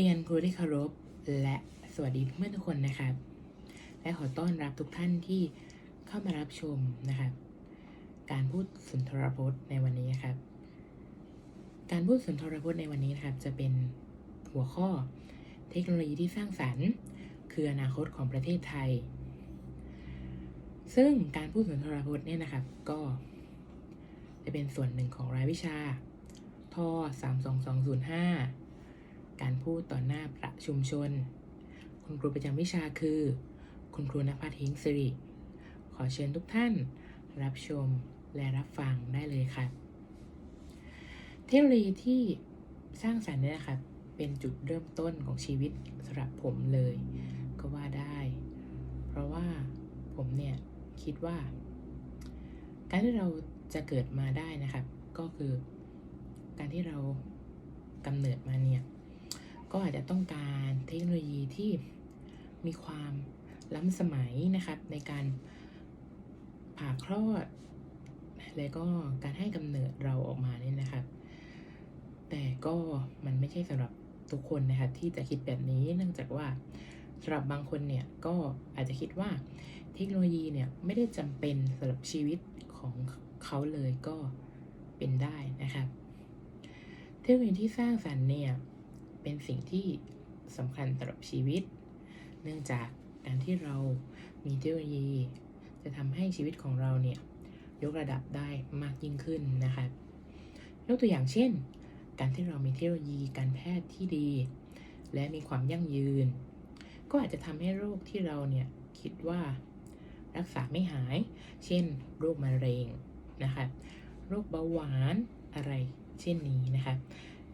เรียนครูที่เคารพและสวัสดีเพื่อนทุกคนนะครับ และขอต้อนรับทุกท่านที่เข้ามารับชมนะครับ การพูดสุนทรพจน์ในวันนี้นะครับ การพูดสุนทรพจน์ในวันนี้นะครับ จะเป็นหัวข้อเทคโนโลยีที่สร้างสรรค์ คืออนาคตของประเทศไทย ซึ่งการพูดสุนทรพจน์เนี่ยนะครับ ก็จะเป็นส่วนหนึ่งของรายวิชาท32205 การพูดต่อหน้าประชุมชน คุณครูประจำวิชาคือ คุณครูนภัทรหิงสิริ ขอเชิญทุกท่านรับชมและรับฟังได้เลยครับเทคโนโลยีที่สร้างสรรค์เนี่ยนะครับเป็นจุดเริ่มต้นของชีวิตสำหรับผมเลย ก็ว่าได้ เพราะว่าผมเนี่ยคิดว่า การที่เราจะเกิดมาได้นะครับ ก็คือการที่เรากำเนิดมาเนี่ย ก็อาจจะต้องการเทคโนโลยีที่มีความล้ำสมัยนะครับในการผ่าคลอด และก็การให้กำเนิดเราออกมาเนี่ยนะครับ แต่ก็มันไม่ใช่สำหรับทุกคนนะครับที่จะคิดแบบนี้เนื่องจากว่าสำหรับบางคนเนี่ยก็อาจจะคิดว่าเทคโนโลยีเนี่ยไม่ได้จำเป็นสำหรับชีวิตของเขาเลยก็เป็นได้นะครับ เทคโนโลยีที่สร้างสรรค์เนี่ย เป็นสิ่งที่สำคัญสำหรับชีวิต เนื่องจากการที่เรามีเทคโนโลยี จะทำให้ชีวิตของเราเนี่ยยกระดับได้มากยิ่งขึ้นนะครับยกตัวอย่างเช่น การที่เรามีเทคโนโลยีการแพทย์ที่ดี และมีความยั่งยืน ก็อาจจะทำให้โรคที่เราเนี่ยคิดว่ารักษาไม่หาย เช่น โรคมะเร็งนะครับโรคเบาหวานอะไรเช่นนี้นะครับ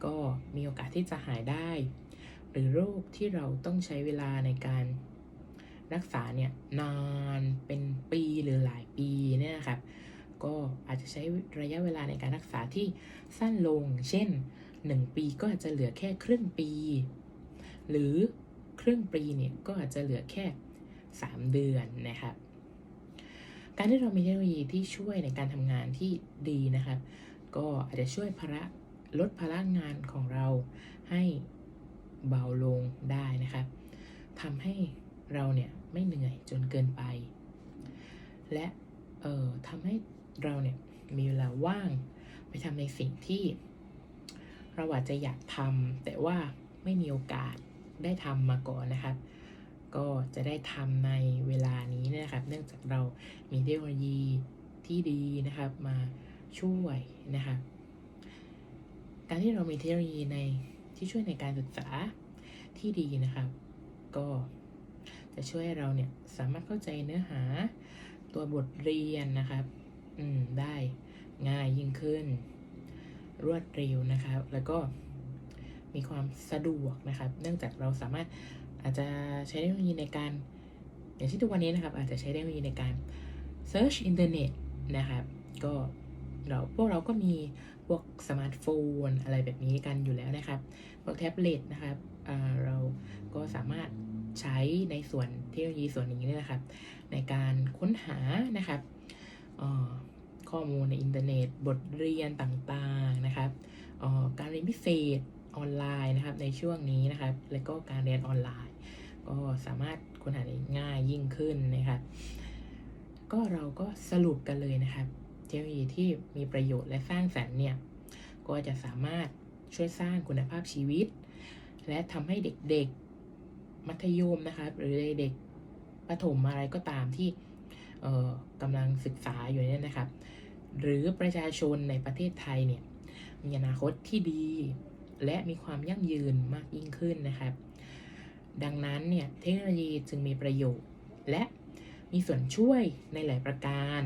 ก็มีโอกาสที่จะหายได้ หรือโรคที่เราต้องใช้เวลาในการรักษาเนี่ยนานเป็นปีหรือหลายปีเนี่ยนะครับ ก็อาจจะใช้ระยะเวลาในการรักษาที่สั้นลง เช่น 1 ปีก็อาจจะเหลือแค่ครึ่งปี หรือครึ่งปีเนี่ยก็อาจจะเหลือแค่ 3 เดือนนะครับการที่เรามีเทคโนโลยีที่ช่วยในการทำงานที่ดีนะครับ ก็อาจจะช่วยภาระ ลดภาระงานของเราให้เบาลงได้นะครับทำให้เราเนี่ยไม่เหนื่อยจนเกินไป และเอ่อทำให้เราเนี่ยมีเวลาว่างไปทำในสิ่งที่ เราอาจจะอยากทำแต่ว่าไม่มีโอกาสได้ทำมาก่อนนะครับก็จะได้ทำในเวลานี้นะครับ เนื่องจากเรามีเทคโนโลยีที่ดีนะครับมาช่วยนะครับ การที่เรามีเทคโนโลยีในที่ช่วยในการศึกษาที่ดีนะครับ ก็จะช่วยให้เราเนี่ยสามารถเข้าใจเนื้อหาตัวบทเรียนนะครับอืมได้ง่ายยิ่งขึ้น รวดเร็วนะครับ แล้วก็มีความสะดวกนะครับ เนื่องจากเราสามารถอาจจะใช้เทคโนโลยีในการ อย่างที่ทุกวันนี้นะครับ อาจจะใช้เทคโนโลยีในการ search อินเทอร์เน็ตนะครับ ก็เราพวกเราก็มี พวกสมาร์ทโฟนอะไรแบบนี้กันอยู่แล้วนะครับ พวกแท็บเล็ตนะครับเราก็สามารถใช้ในส่วนเทคโนโลยีส่วนนี้เนี่ยนะครับ ในการค้นหานะครับข้อมูลในอินเทอร์เน็ต บทเรียนต่างๆนะครับการเรียนพิเศษออนไลน์นะครับในช่วงนี้นะครับ แล้วก็การเรียนออนไลน์ ก็สามารถค้นหาได้ง่ายยิ่งขึ้นนะครับ ก็เราก็สรุปกันเลยนะครับ เทคโนโลยีที่มีประโยชน์และสร้างสรรค์เนี่ยก็จะสามารถช่วยสร้างคุณภาพชีวิต และทำให้เด็กๆมัธยมนะครับหรือเด็กประถมอะไรก็ตามที่กำลังศึกษาอยู่เนี่ยนะครับ หรือประชาชนในประเทศไทยเนี่ยมีอนาคตที่ดี และมีความยั่งยืนมากยิ่งขึ้นนะครับ ดังนั้นเนี่ยเทคโนโลยีจึงมีประโยชน์ และมีส่วนช่วยในหลายประการ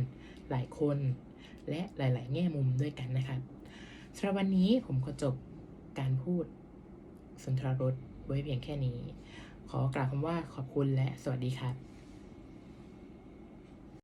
หลายคน และหลาย ๆ แง่มุมด้วยกันนะคะสำหรับวันนี้ผมก็จบการพูดสุนทรรศน์ไว้เพียงแค่นี้ ขอกล่าวคำว่าขอบคุณและสวัสดีครับ